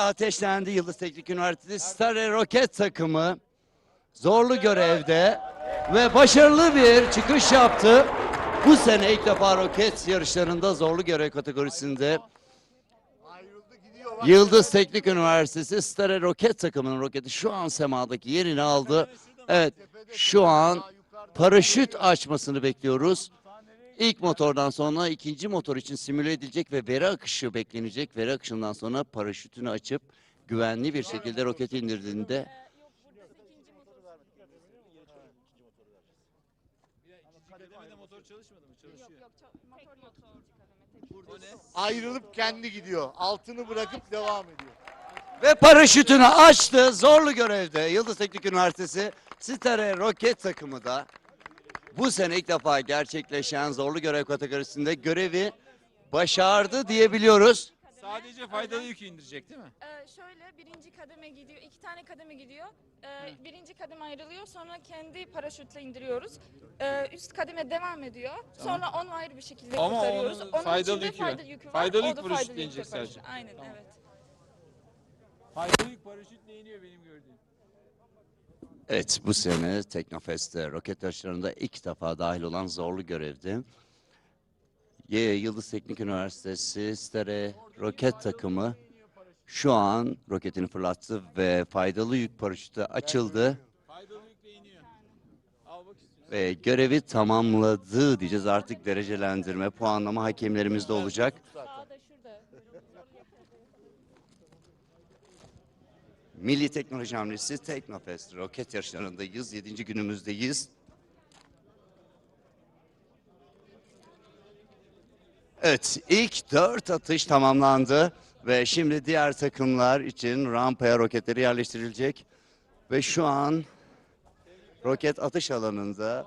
Ateşlendi Yıldız Teknik Üniversitesi Stare Roket takımı zorlu görevde ve başarılı bir çıkış yaptı. Bu sene ilk defa roket yarışlarında zorlu görev kategorisinde. Yıldız Teknik Üniversitesi Stare Roket takımının roketi şu an semadaki yerini aldı. Evet şu an paraşüt açmasını bekliyoruz. İlk motordan sonra ikinci motor için simüle edilecek ve veri akışı beklenecek. Veri akışından sonra paraşütünü açıp güvenli bir şekilde roketi indirdiğinde Kademede motor çalışmadı mı? Çalışıyor. Yok yok ço- motor yok ikinci kademe. Tek O ne? Ayrılıp kendi gidiyor. Altını bırakıp devam ediyor. ve paraşütünü açtı. Zorlu görevde Yıldız Teknik Üniversitesi Stare Roket takımı da bu sene ilk defa gerçekleşen zorlu görev kategorisinde görevi başardı diyebiliyoruz. Sadece faydalı yükü indirecek değil mi? Ee, şöyle birinci kademe gidiyor. iki tane kademe gidiyor. Ee, birinci kademe ayrılıyor. Sonra kendi paraşütle indiriyoruz. Ee, üst kademe devam ediyor. Sonra onu ayrı bir şekilde Ama kurtarıyoruz. onun Onun faydalı içinde yükü faydalı yükü var. Faydalı o yük da paraşütle faydalı yükle inecek paraşüt. sadece. Aynen Tamam. evet. Faydalı yük paraşütle iniyor benim gördüğüm. Evet bu sene Teknofest'te roket yarışlarında ilk defa dahil olan zorlu görevdi. Ye Yıldız Teknik Üniversitesi Stare roket takımı şu an roketini fırlattı ve faydalı yük paraşütü açıldı ve görevi tamamladı diyeceğiz artık derecelendirme puanlama hakemlerimizde olacak. Milli Teknoloji Hamlesi Teknofest roket yarışlarındayız. 7. günümüzdeyiz. Evet, ilk dört atış tamamlandı ve şimdi diğer takımlar için rampaya roketleri yerleştirilecek. Ve şu an roket atış alanında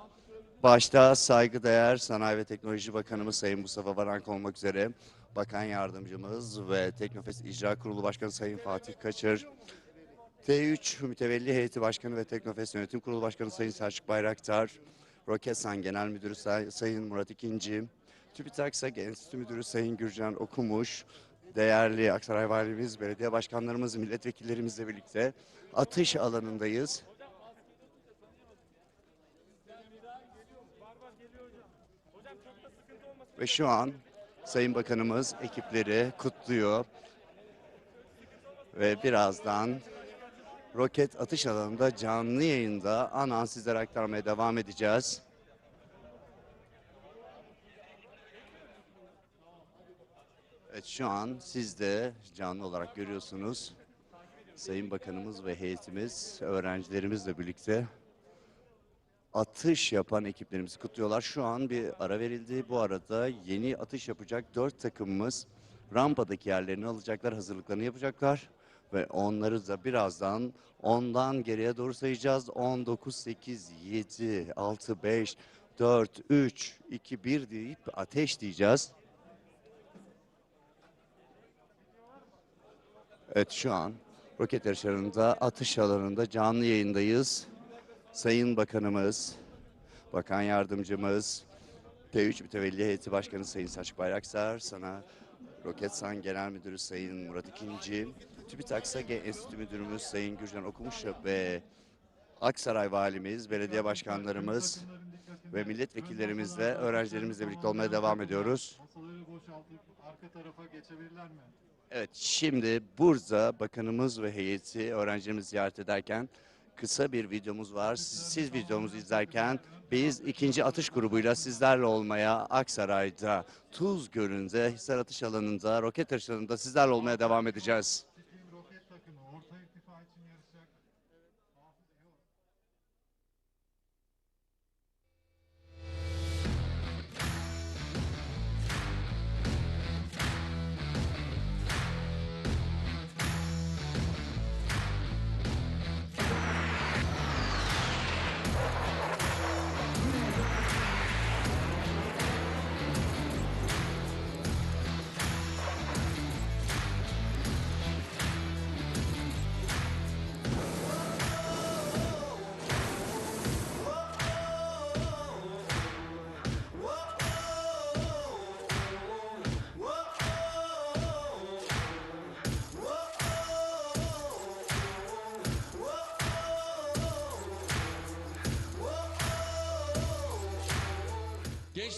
başta saygıdeğer Sanayi ve Teknoloji Bakanımız Sayın Mustafa Varank olmak üzere Bakan Yardımcımız ve Teknofest İcra Kurulu Başkanı Sayın Fatih Kaçır, T3 Mütevelli Heyeti Başkanı ve Teknofest Yönetim Kurulu Başkanı Sayın Selçuk Bayraktar, Roketsan Genel Müdürü Say- Sayın Murat İkinci, TÜBİTAK SAG Enstitü Müdürü Sayın Gürcan Okumuş, değerli Aksaray Valimiz, belediye başkanlarımız, milletvekillerimizle birlikte atış alanındayız. Ve şu an Sayın Bakanımız ekipleri kutluyor. Ve birazdan roket atış alanında canlı yayında an an sizlere aktarmaya devam edeceğiz. Evet şu an siz de canlı olarak görüyorsunuz. Sayın Bakanımız ve heyetimiz öğrencilerimizle birlikte atış yapan ekiplerimizi kutluyorlar. Şu an bir ara verildi. Bu arada yeni atış yapacak dört takımımız rampadaki yerlerini alacaklar, hazırlıklarını yapacaklar. Ve onları da birazdan ondan geriye doğru sayacağız. 19, 8, 7, 6, 5, 4, 3, 2, 1 deyip ateş diyeceğiz. Evet şu an roket yarışlarında atış alanında canlı yayındayız. Sayın Bakanımız, Bakan Yardımcımız, T3 Mütevelli Heyeti Başkanı Sayın Selçuk Bayraktar, sana Roketsan Genel Müdürü Sayın Murat İkinci, TÜBİTAK SAGE Enstitü Müdürümüz Sayın Gürcan Okumuş ve Aksaray Valimiz, belediye başkanlarımız ve milletvekillerimizle, öğrencilerimizle birlikte olmaya devam ediyoruz. Evet, şimdi burada bakanımız ve heyeti öğrencilerimizi ziyaret ederken kısa bir videomuz var. Siz, siz videomuzu izlerken biz ikinci atış grubuyla sizlerle olmaya Aksaray'da, Tuz Gölü'nde, Hisar Atış Alanı'nda, roket atışlarında sizlerle olmaya devam edeceğiz.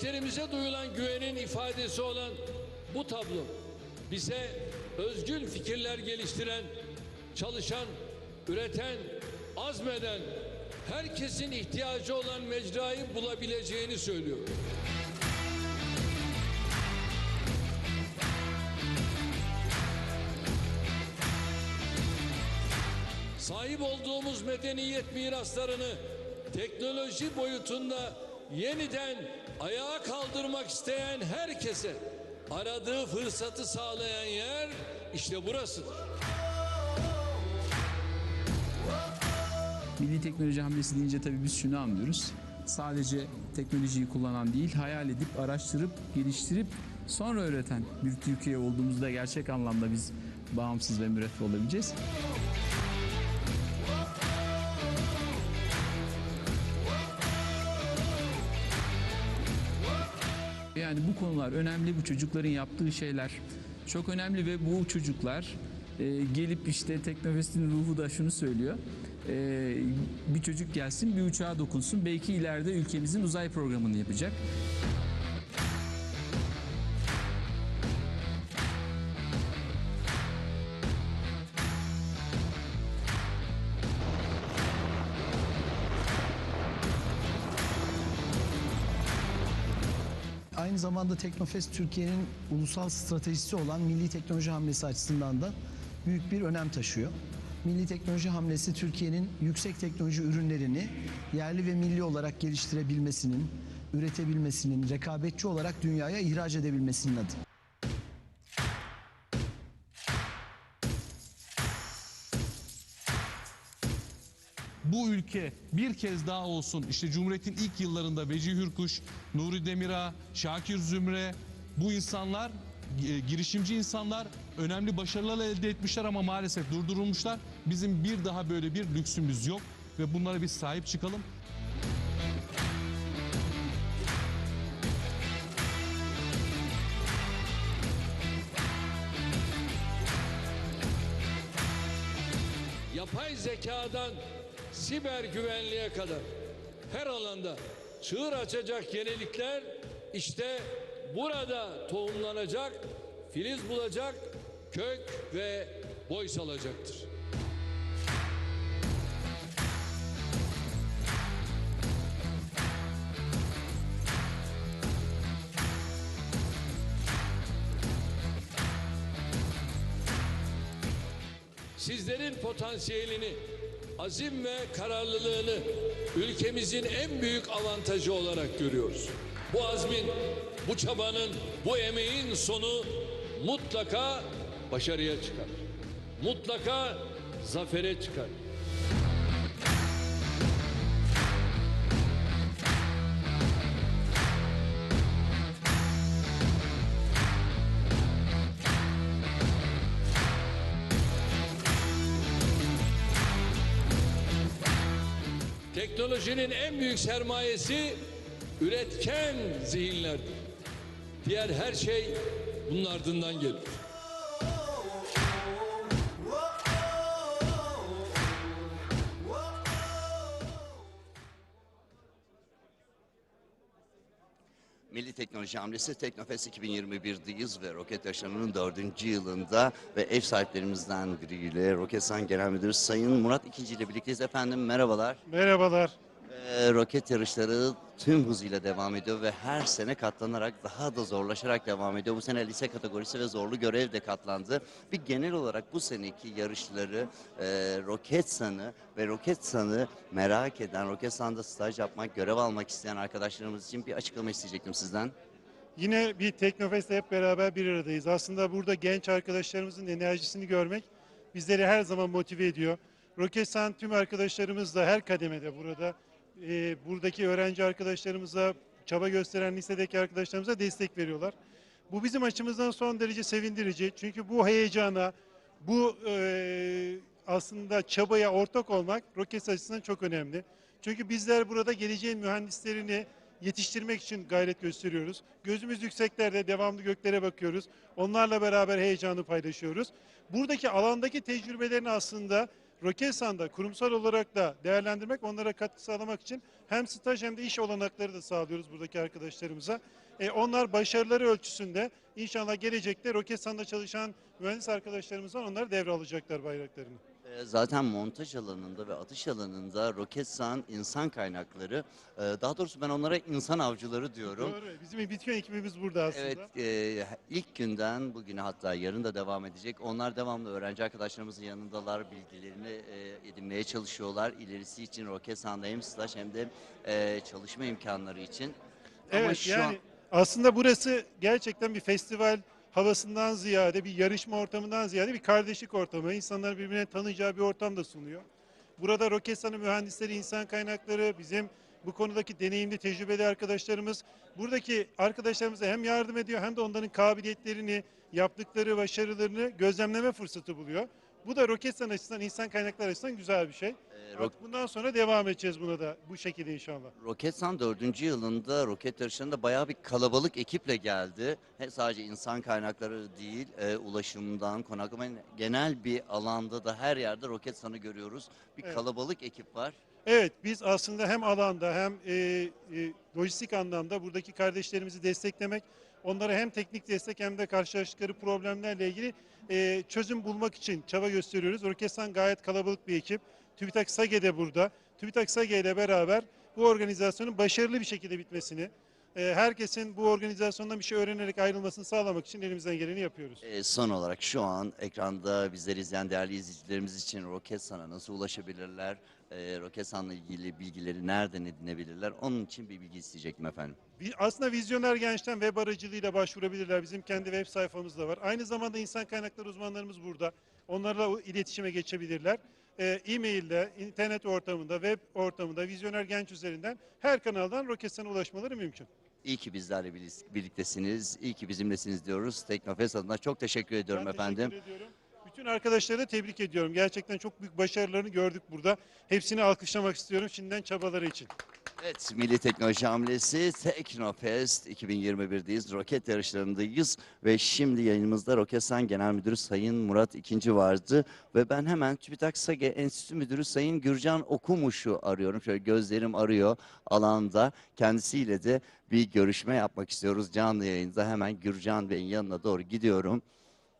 Gençlerimize duyulan güvenin ifadesi olan bu tablo bize özgün fikirler geliştiren, çalışan, üreten, azmeden, herkesin ihtiyacı olan mecrayı bulabileceğini söylüyor. Sahip olduğumuz medeniyet miraslarını teknoloji boyutunda yeniden ayağa kaldırmak isteyen herkese aradığı fırsatı sağlayan yer işte burasıdır. Milli teknoloji hamlesi deyince tabii biz şunu anlıyoruz. Sadece teknolojiyi kullanan değil, hayal edip, araştırıp, geliştirip sonra öğreten bir Türkiye olduğumuzda gerçek anlamda biz bağımsız ve müreffeh olabileceğiz. Yani bu konular önemli, bu çocukların yaptığı şeyler çok önemli ve bu çocuklar e, gelip işte Teknofest'in ruhu da şunu söylüyor. E, bir çocuk gelsin, bir uçağa dokunsun, belki ileride ülkemizin uzay programını yapacak. Zamanda Teknofest Türkiye'nin ulusal stratejisi olan milli teknoloji hamlesi açısından da büyük bir önem taşıyor. Milli teknoloji hamlesi Türkiye'nin yüksek teknoloji ürünlerini yerli ve milli olarak geliştirebilmesinin, üretebilmesinin, rekabetçi olarak dünyaya ihraç edebilmesinin adı. Bu ülke bir kez daha olsun işte Cumhuriyet'in ilk yıllarında Veci Hürkuş, Nuri Demirağ, Şakir Zümre bu insanlar e, girişimci insanlar önemli başarılar elde etmişler ama maalesef durdurulmuşlar. Bizim bir daha böyle bir lüksümüz yok ve bunlara biz sahip çıkalım. Yapay zekadan siber güvenliğe kadar her alanda çığır açacak yenilikler işte burada tohumlanacak, filiz bulacak, kök ve boy salacaktır. Sizlerin potansiyelini, azim ve kararlılığını ülkemizin en büyük avantajı olarak görüyoruz. Bu azmin, bu çabanın, bu emeğin sonu mutlaka başarıya çıkar. Mutlaka zafere çıkar. Teknolojinin en büyük sermayesi üretken zihinlerdir. Diğer her şey bunun ardından gelir. Milli Teknoloji Hamlesi Teknofest 2021'deyiz ve Roket Yaşamı'nın dördüncü yılında ve ev sahiplerimizden biriyle Roketsan Genel Müdürü Sayın Murat İkinci ile birlikteyiz. Efendim merhabalar. Merhabalar. Ee, roket yarışları tüm hızıyla devam ediyor ve her sene katlanarak daha da zorlaşarak devam ediyor. Bu sene lise kategorisi ve zorlu görev de katlandı. Bir genel olarak bu seneki yarışları e, Roketsan'ı ve Roketsan'ı merak eden, Roketsan'da staj yapmak, görev almak isteyen arkadaşlarımız için bir açıklama isteyecektim sizden. Yine bir Teknofest'te hep beraber bir aradayız. Aslında burada genç arkadaşlarımızın enerjisini görmek bizleri her zaman motive ediyor. Roketsan tüm arkadaşlarımız da her kademede burada. E, buradaki öğrenci arkadaşlarımıza, çaba gösteren lisedeki arkadaşlarımıza destek veriyorlar. Bu bizim açımızdan son derece sevindirici. Çünkü bu heyecana, bu e, aslında çabaya ortak olmak roket açısından çok önemli. Çünkü bizler burada geleceğin mühendislerini yetiştirmek için gayret gösteriyoruz. Gözümüz yükseklerde, devamlı göklere bakıyoruz. Onlarla beraber heyecanı paylaşıyoruz. Buradaki alandaki tecrübelerini aslında Roketsan'da kurumsal olarak da değerlendirmek, onlara katkı sağlamak için hem staj hem de iş olanakları da sağlıyoruz buradaki arkadaşlarımıza. E, onlar başarıları ölçüsünde inşallah gelecekte Roketsan'da çalışan mühendis arkadaşlarımızdan onlar devralacaklar bayraklarını. Zaten montaj alanında ve atış alanında Roketsan insan kaynakları, e, daha doğrusu ben onlara insan avcıları diyorum. Doğru. Bizim bütün ekibimiz burada aslında. Evet, e, ilk günden bugüne hatta yarın da devam edecek. Onlar devamlı öğrenci arkadaşlarımızın yanındalar, bilgilerini e, edinmeye çalışıyorlar. İlerisi için Roketsan'da hem staj hem de e, çalışma imkanları için. Ama Evet şu yani an aslında burası gerçekten bir festival havasından ziyade bir yarışma ortamından ziyade bir kardeşlik ortamı. İnsanlar birbirine tanıyacağı bir ortam da sunuyor. Burada Roketsan'ın mühendisleri, insan kaynakları, bizim bu konudaki deneyimli, tecrübeli arkadaşlarımız buradaki arkadaşlarımıza hem yardım ediyor hem de onların kabiliyetlerini, yaptıkları başarılarını gözlemleme fırsatı buluyor. Bu da Roketsan açısından, insan kaynakları açısından güzel bir şey. e, Ro- Artık bundan sonra devam edeceğiz buna da bu şekilde inşallah. Roketsan 4. yılında roket yarışlarında bayağı bir kalabalık ekiple geldi. He, sadece insan kaynakları değil, e, ulaşımdan, konaklama genel bir alanda da her yerde Roketsan'ı görüyoruz. Bir Evet. kalabalık ekip var. Evet, biz aslında hem alanda hem e, e, lojistik anlamda buradaki kardeşlerimizi desteklemek, onlara hem teknik destek hem de karşılaştıkları problemlerle ilgili e, çözüm bulmak için çaba gösteriyoruz. Roketsan gayet kalabalık bir ekip. TÜBİTAK SAGE de burada. TÜBİTAK SAGE ile beraber bu organizasyonun başarılı bir şekilde bitmesini, e, herkesin bu organizasyondan bir şey öğrenerek ayrılmasını sağlamak için elimizden geleni yapıyoruz. E, son olarak şu an ekranda bizleri izleyen değerli izleyicilerimiz için Roketsan'a nasıl ulaşabilirler? E, Roketsan'la ilgili bilgileri nereden edinebilirler? Onun için bir bilgi isteyecektim efendim. Aslında vizyoner gençten web aracılığıyla başvurabilirler. Bizim kendi web sayfamız da var. Aynı zamanda insan kaynakları uzmanlarımız burada. Onlarla o iletişime geçebilirler. Ee, E-mail'de, internet ortamında, web ortamında, vizyoner genç üzerinden her kanaldan Roketsan'a ulaşmaları mümkün. İyi ki bizlerle birliktesiniz. İyi ki bizimlesiniz diyoruz. Teknofest adına çok teşekkür ediyorum Ben efendim. teşekkür ediyorum. Bütün arkadaşları da tebrik ediyorum. Gerçekten çok büyük başarılarını gördük burada. Hepsini alkışlamak istiyorum şimdiden çabaları için. Evet, Milli Teknoloji Hamlesi Teknofest 2021'deyiz. Roket yarışlarındayız ve şimdi yayınımızda Roketsan Genel Müdürü Sayın Murat İkinci vardı ve ben hemen TÜBİTAK SAGE Enstitü Müdürü Sayın Gürcan Okumuş'u arıyorum. Şöyle gözlerim arıyor alanda. Kendisiyle de bir görüşme yapmak istiyoruz canlı yayında. Hemen Gürcan Bey'in yanına doğru gidiyorum.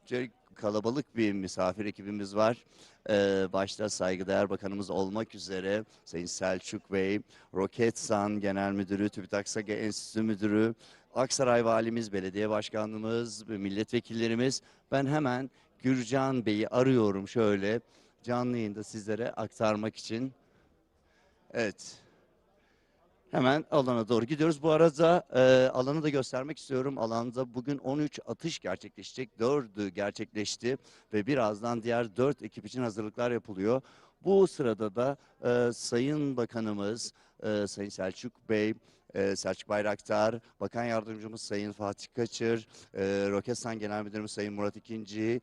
Şöyle kalabalık bir misafir ekibimiz var. Ee, başta saygıdeğer bakanımız olmak üzere Sayın Selçuk Bey, Roketsan Genel Müdürü, TÜBİTAK SAGE Enstitüsü Müdürü, Aksaray Valimiz, Belediye Başkanlığımız, ve milletvekillerimiz. Ben hemen Gürcan Bey'i arıyorum şöyle canlı yayında sizlere aktarmak için. Evet. Hemen alana doğru gidiyoruz. Bu arada e, alanı da göstermek istiyorum. Alanda bugün 13 atış gerçekleşecek. 4'ü gerçekleşti ve birazdan diğer 4 ekip için hazırlıklar yapılıyor. Bu sırada da e, Sayın Bakanımız, e, Sayın Selçuk Bey, e, Selçuk Bayraktar, Bakan Yardımcımız Sayın Fatih Kaçır, e, Roketsan Genel Müdürümüz Sayın Murat İkinci,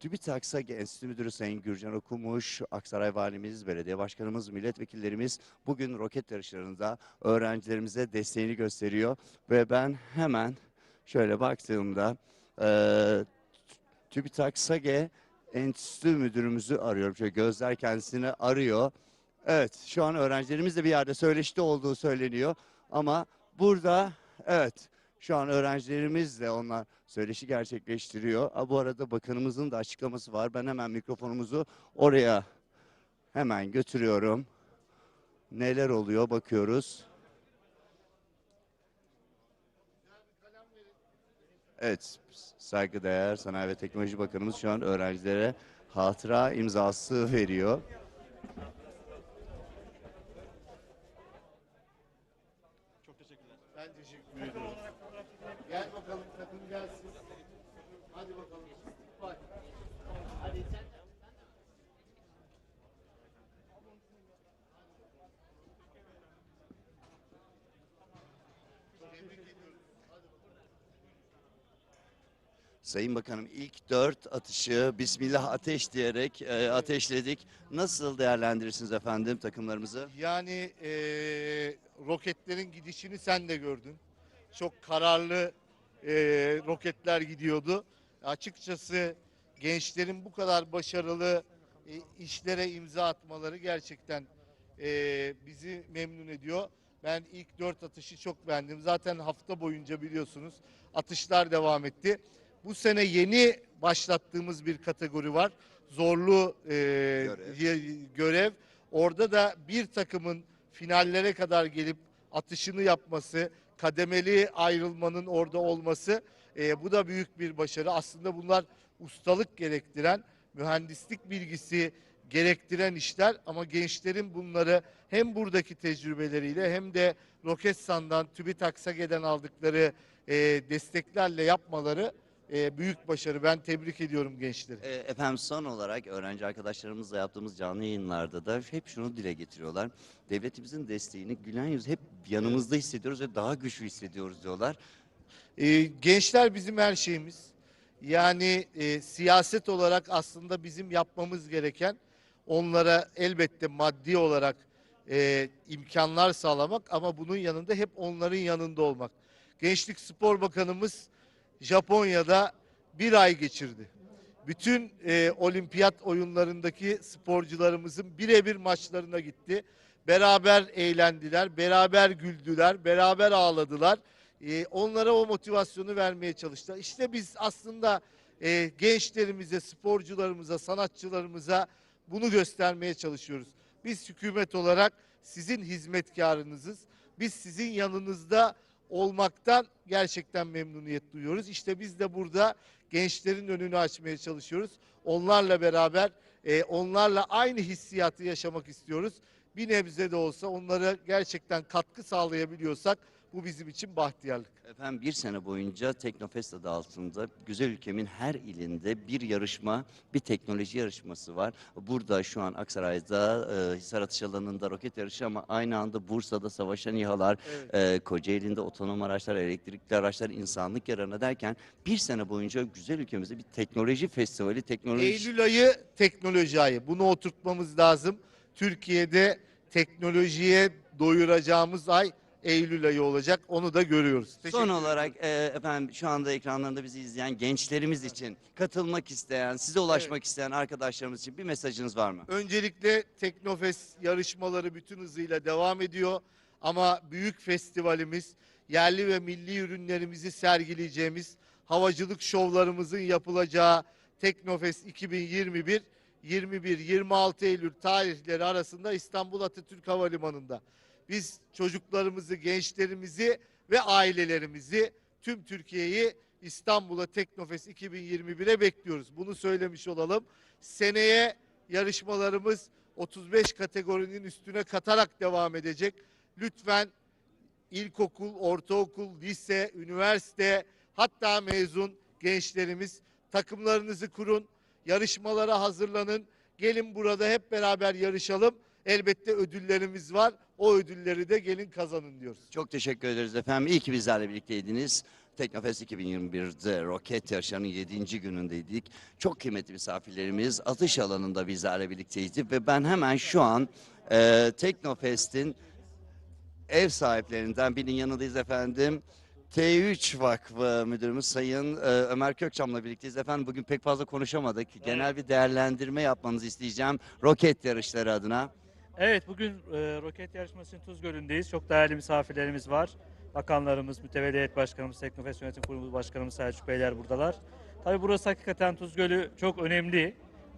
TÜBİTAK SAGE Enstitü Müdürü Sayın Gürcan Okumuş, Aksaray Valimiz, Belediye Başkanımız, milletvekillerimiz bugün roket yarışlarında öğrencilerimize desteğini gösteriyor. Ve ben hemen şöyle baktığımda eee TÜBİTAK SAGE Enstitü Müdürümüzü arıyorum. Şöyle gözler kendisini arıyor. Evet şu an öğrencilerimiz de bir yerde söyleşti olduğu söyleniyor. Ama burada evet şu an öğrencilerimiz de onlar söyleşi gerçekleştiriyor. Ha, bu arada bakanımızın da açıklaması var. Ben hemen mikrofonumuzu oraya hemen götürüyorum. Neler oluyor bakıyoruz. Evet, saygıdeğer Sanayi ve Teknoloji Bakanımız şu an öğrencilere hatıra imzası veriyor. Ben teşekkür ediyorum. Gel bakalım takım gelsin. Hadi bakalım. Bak. Hadi sen Sayın Bakanım ilk dört atışı Bismillah ateş diyerek e, ateşledik. Nasıl değerlendirirsiniz efendim takımlarımızı? Yani eee, roketlerin gidişini sen de gördün. Çok kararlı eee, roketler gidiyordu. Açıkçası gençlerin bu kadar başarılı e, işlere imza atmaları gerçekten e, bizi memnun ediyor. Ben ilk dört atışı çok beğendim. Zaten hafta boyunca biliyorsunuz atışlar devam etti. Bu sene yeni başlattığımız bir kategori var. Zorlu e, ye- görev. Orada da bir takımın finallere kadar gelip atışını yapması, kademeli ayrılmanın orada olması e, bu da büyük bir başarı. Aslında bunlar ustalık gerektiren, mühendislik bilgisi gerektiren işler ama gençlerin bunları hem buradaki tecrübeleriyle hem de Roketsan'dan, TÜBİTAK-SAGE'den aldıkları e, desteklerle yapmaları e, büyük başarı. Ben tebrik ediyorum gençleri. E, Efendim son olarak öğrenci arkadaşlarımızla yaptığımız canlı yayınlarda da hep şunu dile getiriyorlar. Devletimizin desteğini gülen yüz hep yanımızda hissediyoruz ve daha güçlü hissediyoruz diyorlar. E, gençler bizim her şeyimiz. Yani e, siyaset olarak aslında bizim yapmamız gereken onlara elbette maddi olarak e, imkanlar sağlamak ama bunun yanında hep onların yanında olmak. Gençlik Spor Bakanımız Japonya'da bir ay geçirdi. Bütün e, olimpiyat oyunlarındaki sporcularımızın birebir maçlarına gitti. Beraber eğlendiler, beraber güldüler, beraber ağladılar. E, onlara o motivasyonu vermeye çalıştı. İşte biz aslında e, gençlerimize, sporcularımıza, sanatçılarımıza bunu göstermeye çalışıyoruz. Biz hükümet olarak sizin hizmetkarınızız. Biz sizin yanınızda olmaktan gerçekten memnuniyet duyuyoruz. İşte biz de burada gençlerin önünü açmaya çalışıyoruz. Onlarla beraber, e, onlarla aynı hissiyatı yaşamak istiyoruz. Bir nebze de olsa onlara gerçekten katkı sağlayabiliyorsak bu bizim için bahtiyarlık. Efendim bir sene boyunca Teknofest adı altında güzel ülkemin her ilinde bir yarışma, bir teknoloji yarışması var. Burada şu an Aksaray'da e, Hisar Atış Alanı'nda roket yarışı ama aynı anda Bursa'da savaşan İHA'lar, e, Kocaeli'nde otonom araçlar, elektrikli araçlar, insanlık yararına derken bir sene boyunca güzel ülkemizde bir teknoloji festivali, teknoloji... Eylül ayı teknoloji ayı. Bunu oturtmamız lazım. Türkiye'de teknolojiye doyuracağımız ay Eylül ayı olacak. Onu da görüyoruz. Son Teşekkür olarak e, efendim şu anda ekranlarında bizi izleyen gençlerimiz için katılmak isteyen, size ulaşmak isteyen arkadaşlarımız için bir mesajınız var mı? Öncelikle Teknofest yarışmaları bütün hızıyla devam ediyor. Ama büyük festivalimiz, yerli ve milli ürünlerimizi sergileyeceğimiz, havacılık şovlarımızın yapılacağı Teknofest 2021 21-26 Eylül tarihleri arasında İstanbul Atatürk Havalimanı'nda. Biz çocuklarımızı, gençlerimizi ve ailelerimizi, tüm Türkiye'yi İstanbul'a Teknofest 2021'e bekliyoruz. Bunu söylemiş olalım. Seneye yarışmalarımız 35 kategorinin üstüne katarak devam edecek. Lütfen ilkokul, ortaokul, lise, üniversite hatta mezun gençlerimiz takımlarınızı kurun, yarışmalara hazırlanın. Gelin burada hep beraber yarışalım. Elbette ödüllerimiz var. O ödülleri de gelin kazanın diyoruz. Çok teşekkür ederiz efendim. İyi ki bizlerle birlikteydiniz. Teknofest 2021'de roket yarışlarının 7. günündeydik. Çok kıymetli misafirlerimiz atış alanında bizlerle birlikteydi ve ben hemen şu an e, Teknofest'in ev sahiplerinden birinin yanındayız efendim. T3 Vakfı Müdürümüz Sayın e, Ömer Kökçam'la birlikteyiz. Efendim bugün pek fazla konuşamadık. Genel bir değerlendirme yapmanızı isteyeceğim roket yarışları adına. Evet bugün e, roket yarışmasının Tuz Gölü'ndeyiz. Çok değerli misafirlerimiz var. Bakanlarımız, Mütevelli Heyet Başkanımız, Teknofest Yönetim Kurulu Başkanımız Selçuk Beyler buradalar. Tabii burası hakikaten Tuz Gölü çok önemli.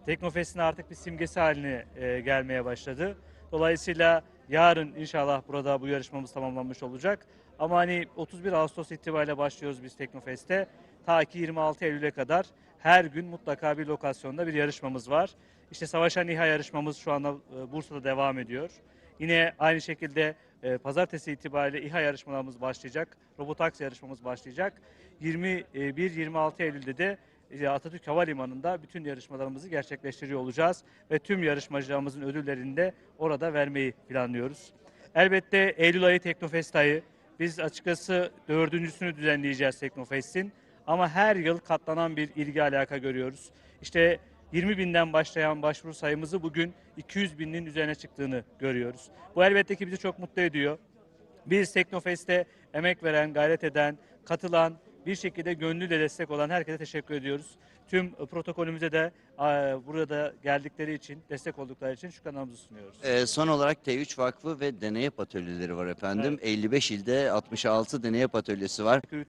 Teknofest'in artık bir simgesi haline e, gelmeye başladı. Dolayısıyla yarın inşallah burada bu yarışmamız tamamlanmış olacak. Ama hani 31 Ağustos itibariyle başlıyoruz biz Teknofest'e. Ta ki 26 Eylül'e kadar her gün mutlaka bir lokasyonda bir yarışmamız var. İşte Savaşan İHA yarışmamız şu anda e, Bursa'da devam ediyor. Yine aynı şekilde e, pazartesi itibariyle İHA yarışmalarımız başlayacak. Robotax yarışmamız başlayacak. 21-26 Eylül'de de e, Atatürk Havalimanı'nda bütün yarışmalarımızı gerçekleştiriyor olacağız. Ve tüm yarışmacılarımızın ödüllerini de orada vermeyi planlıyoruz. Elbette Eylül ayı Teknofest ayı. Biz açıkçası dördüncüsünü düzenleyeceğiz Teknofest'in. Ama her yıl katlanan bir ilgi alaka görüyoruz. İşte 20 binden başlayan başvuru sayımızı bugün 200 binin üzerine çıktığını görüyoruz. Bu elbette ki bizi çok mutlu ediyor. Biz Teknofest'e emek veren, gayret eden, katılan bir şekilde gönlüyle destek olan herkese teşekkür ediyoruz. Tüm e, protokolümüze de e, burada geldikleri için, destek oldukları için şu kanalımızı sunuyoruz. Ee, son olarak T3 Vakfı ve Deney Yap Atölyeleri var efendim. 55 ilde 66 Deney Yap Atölyesi var.